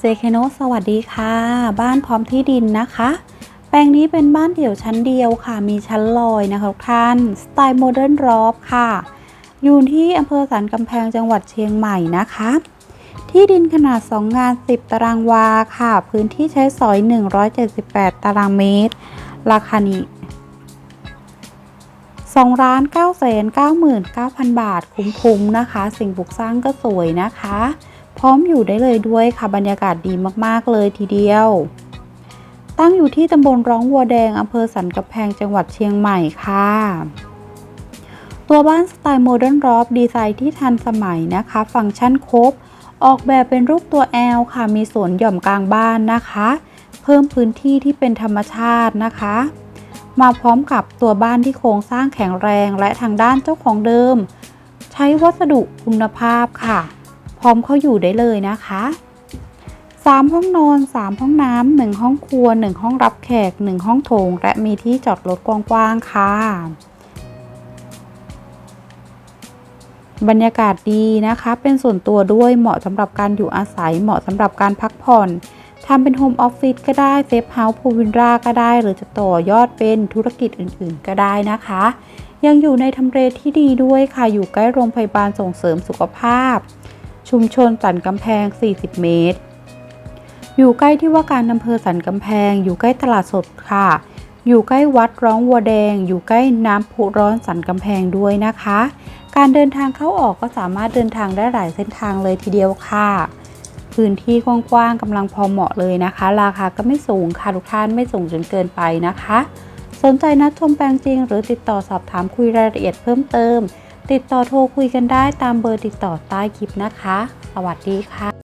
เจเคโนสวัสดีค่ะ บ้านพร้อมที่ดินนะคะ แปลงนี้เป็นบ้านเดี่ยวชั้นเดียวค่ะ มีชั้นลอยนะคะทุกท่าน สไตล์โมเดิร์นรอฟค่ะ อยู่ที่อำเภอสันกำแพงจังหวัดเชียงใหม่นะคะ ที่ดินขนาด 2 งาน 10 ตารางวาค่ะ พื้นที่ใช้สอย 178 ตารางเมตร ราคานี้2ล้าน9แสน99,000 บาท คุ้มๆนะคะ สิ่งปลูกสร้างก็สวยนะคะ พร้อมอยู่ได้เลยด้วยค่ะบรรยากาศดีมากๆเลยทีเดียว ตั้งอยู่ที่ตำบลร้องวัวแดงอำเภอสันกำแพงจังหวัดเชียงใหม่ค่ะ ตัวบ้านสไตล์โมเดิร์นรอฟดีไซน์ที่ทันสมัยนะคะ ฟังก์ชันครบ ออกแบบเป็นรูปตัว L ค่ะมีสวนหย่อมกลางบ้านนะคะ เพิ่มพื้นที่ที่เป็นธรรมชาตินะคะ มาพร้อมกับตัวบ้านที่โครงสร้างแข็งแรงและทางด้านเจ้าของเดิม ใช้วัสดุคุณภาพค่ะ พร้อมเข้าอยู่ได้เลยนะคะ 3 ห้องนอน 3 ห้องน้ำ1ห้องครัว 1 ห้องรับแขก 1 ห้องโถง และมีที่จอดรถกว้างๆค่ะ บรรยากาศดีนะคะ เป็นส่วนตัวด้วยเหมาะสำหรับการอยู่อาศัย เหมาะสำหรับการพักผ่อนทำเป็นโฮมออฟฟิศก็ได้เซฟเฮาส์พูวินราก็ได้ หรือจะต่อยอดเป็นธุรกิจอื่นๆ ก็ได้นะคะ ยังอยู่ในทำเลที่ดีด้วยค่ะ อยู่ใกล้โรงพยาบาลส่งเสริมสุขภาพ ชุมชนสันกำแพง 40 เมตร อยู่ใกล้ที่ว่าการอำเภอสันกำแพง อยู่ใกล้ตลาดสดค่ะ อยู่ใกล้วัดร้องวัวแดง อยู่ใกล้น้ำพุร้อนสันกำแพงด้วยนะคะ การเดินทางเข้าออกก็สามารถเดินทางได้หลายเส้นทางเลยทีเดียวค่ะพื้นที่กว้างๆกำลังพอเหมาะเลยนะคะ ราคาก็ไม่สูงค่ะทุกท่านไม่สูงจนเกินไปนะคะ สนใจนัดชมแปลงจริง หรือติดต่อสอบถามคุยรายละเอียดเพิ่มเติม ติดต่อโทรคุยกันได้ตามเบอร์ติดต่อใต้คลิปนะคะ สวัสดีค่ะ